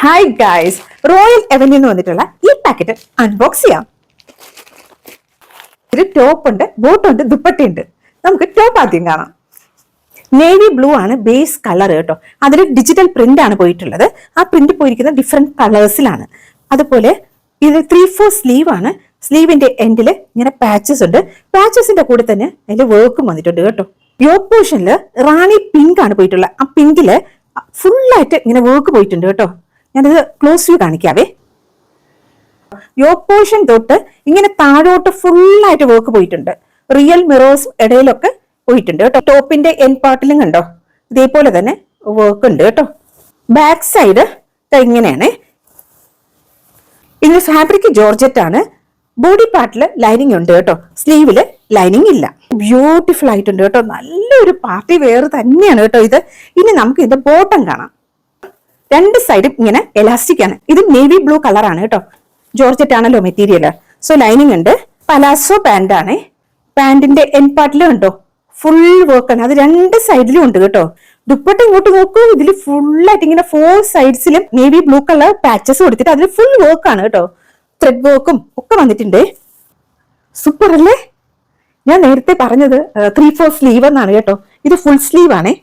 Hi guys royal avenue എന്ന് വന്നിട്ടുള്ള ഈ പാക്കറ്റ് അൺബോക്സ് ചെയ്യാം. ഒരു ടോപ്പ് ഉണ്ട് ബോട്ടുണ്ട് ദുപ്പട്ടയുണ്ട് നമുക്ക് ടോപ്പ് ആദ്യം കാണാം. നേവി ബ്ലൂ ആണ് ബേസ് കളർ കേട്ടോ. അതിൽ ഡിജിറ്റൽ പ്രിന്റ് ആണ് പോയിട്ടുള്ളത്. ആ പ്രിന്റ് പോയിരിക്കുന്ന ഡിഫറെന്റ് കളേഴ്സിലാണ് അതുപോലെ ഇത് ത്രീ ഫോർ സ്ലീവ് ആണ്. സ്ലീവിന്റെ എൻഡിൽ ഇങ്ങനെ പാച്ചസ് ഉണ്ട്. പാച്ചസിന്റെ കൂടെ തന്നെ അതിൽ വർക്കും വന്നിട്ടുണ്ട് കേട്ടോ. യോക്ക് പോർഷനിൽ റാണി പിങ്ക് ആണ് പോയിട്ടുള്ളത് ആ പിങ്കിൽ ഫുള്ളായിട്ട് ഇങ്ങനെ വർക്ക് പോയിട്ടുണ്ട് കേട്ടോ. ഞാനിത് ക്ലോസ് വ്യൂ കാണിക്കാവേ. യോ പോർഷൻ തൊട്ട് ഇങ്ങനെ താഴോട്ട് ഫുള്ളായിട്ട് വർക്ക് പോയിട്ടുണ്ട്. റിയൽ മിറേഴ്സ് ഇടയിലൊക്കെ പോയിട്ടുണ്ട് കേട്ടോ. ടോപ്പിന്റെ എൻ പാർട്ടിലും കണ്ടോ? ഇതേപോലെ തന്നെ വർക്ക് ഉണ്ട് കേട്ടോ. ബാക്ക് സൈഡ് ഇങ്ങനെയാണ്. ഇതിന് ഫാബ്രിക് ജോർജറ്റ് ആണ്. ബോഡി പാർട്ടിൽ ലൈനിങ് ഉണ്ട് കേട്ടോ. സ്ലീവിൽ ലൈനിങ് ഇല്ല. ബ്യൂട്ടിഫുൾ ആയിട്ടുണ്ട് കേട്ടോ. നല്ലൊരു പാർട്ടി വെയർ തന്നെയാണ് കേട്ടോ ഇത്. ഇനി നമുക്ക് ഇതിന്റെ ബോട്ടം കാണാം. രണ്ട് സൈഡും ഇങ്ങനെ എലാസ്റ്റിക് ആണ്. ഇത് നേവി ബ്ലൂ കളറാണ് കേട്ടോ. ജോർജറ്റ് ആണല്ലോ മെറ്റീരിയൽ സോ ലൈനിങ് ഉണ്ട്. പലാസോ പാന്റ് ആണ്. പാന്റിന്റെ എൻ പാർട്ടിലും ഉണ്ടോ? ഫുൾ വർക്ക് ആണ്. അത് രണ്ട് സൈഡിലും ഉണ്ട് കേട്ടോ. ദുപ്പട്ട ഇങ്ങോട്ട് നോക്കൂ. ഇതിൽ ഫുള്ളായിട്ട് ഇങ്ങനെ ഫോർ സൈഡ്സിലും നേവി ബ്ലൂ കളർ പാച്ചസ് കൊടുത്തിട്ട് അതിൽ ഫുൾ വർക്ക് ആണ് കേട്ടോ. ത്രെഡ് വർക്കും ഒക്കെ വന്നിട്ടുണ്ട്. സൂപ്പർ അല്ലേ? ഞാൻ നേരത്തെ പറഞ്ഞത് ത്രീ ഫോർ സ്ലീവ് എന്നാണ് കേട്ടോ. ഇത് ഫുൾ സ്ലീവ് ആണേ.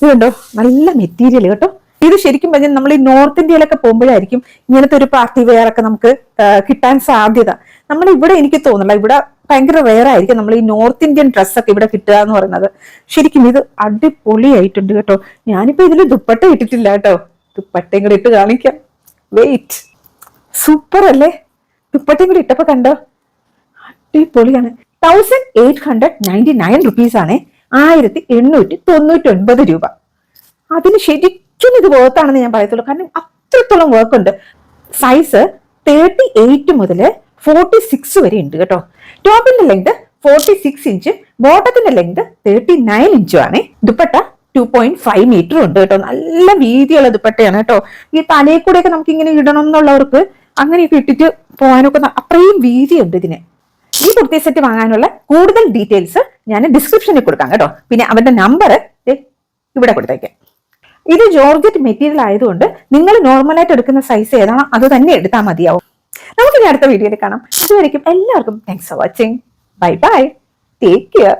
ഇത് കണ്ടോ? നല്ല മെറ്റീരിയൽ കേട്ടോ. ഇത് ശരിക്കും പറഞ്ഞാൽ നമ്മൾ ഈ നോർത്ത് ഇന്ത്യയിലൊക്കെ പോകുമ്പോഴായിരിക്കും ഇങ്ങനത്തെ ഒരു പാർട്ടി വെയർ ഒക്കെ നമുക്ക് കിട്ടാൻ സാധ്യത. നമ്മൾ ഇവിടെ എനിക്ക് തോന്നില്ല ഇവിടെ ഭയങ്കര റെയർ ആയിരിക്കും നമ്മൾ ഈ നോർത്ത് ഇന്ത്യൻ ഡ്രസ്സൊക്കെ ഇവിടെ കിട്ടുക എന്ന് പറയുന്നത്. ശരിക്കും ഇത് അടിപൊളിയായിട്ടുണ്ട് കേട്ടോ. ഞാനിപ്പോ ഇതിൽ ദുപ്പട്ട ഇട്ടിട്ടില്ല കേട്ടോ. ദുപ്പട്ടയും കൂടെ ഇട്ട് കാണിക്കാം. വെയിറ്റ് സൂപ്പർ അല്ലേ? ദുപ്പട്ടയും കൂടി ഇട്ടപ്പോ കണ്ടോ? അടിപൊളിയാണ്. Thousand eight hundred ninety nine rupees ആണ്. ആയിരത്തി എണ്ണൂറ്റി തൊണ്ണൂറ്റി ഒൻപത് രൂപ. അതിന് ശരിക്കും ഇത് വേർത്താണെന്ന് ഞാൻ പറയത്തുള്ളൂ. കാരണം അത്രത്തോളം വർക്ക് ഉണ്ട്. സൈസ് തേർട്ടി എയ്റ്റ് മുതൽ ഫോർട്ടി സിക്സ് വരെ ഉണ്ട് കേട്ടോ. ടോപ്പിന്റെ ലെങ്ത് ഫോർട്ടി സിക്സ് ഇഞ്ച് ബോട്ടത്തിന്റെ ലെങ്ത് തേർട്ടി നയൻ ഇഞ്ചും ആണ്. Dupatta two point five metre ഉണ്ട് കേട്ടോ. നല്ല വീതിയുള്ള ദുപ്പട്ടയാണ് കേട്ടോ. ഈ തലയിൽ കൂടെയൊക്കെ നമുക്ക് ഇങ്ങനെ ഇടണം എന്നുള്ളവർക്ക് അങ്ങനെയൊക്കെ ഇട്ടിട്ട് പോകാനൊക്കെ അത്രയും വീതിയുണ്ട് ഇതിന്. ഈ കുർത്തി സെറ്റ് വാങ്ങാനുള്ള കൂടുതൽ ഡീറ്റെയിൽസ് ഞാൻ ഡിസ്ക്രിപ്ഷനിൽ കൊടുക്കാം കേട്ടോ. പിന്നെ അവന്റെ നമ്പർ ഇവിടെ കൊടുത്തേക്കാം. ഇത് ജോർജറ്റ് മെറ്റീരിയൽ ആയതുകൊണ്ട് നിങ്ങൾ നോർമലായിട്ട് എടുക്കുന്ന സൈസ് ഏതാണോ അത് തന്നെ എടുത്താൽ മതിയാവും. നമുക്ക് ഇനി അടുത്ത വീഡിയോയിൽ കാണാം. ഇതുവരെയും എല്ലാവർക്കും thanks for watching bye bye take care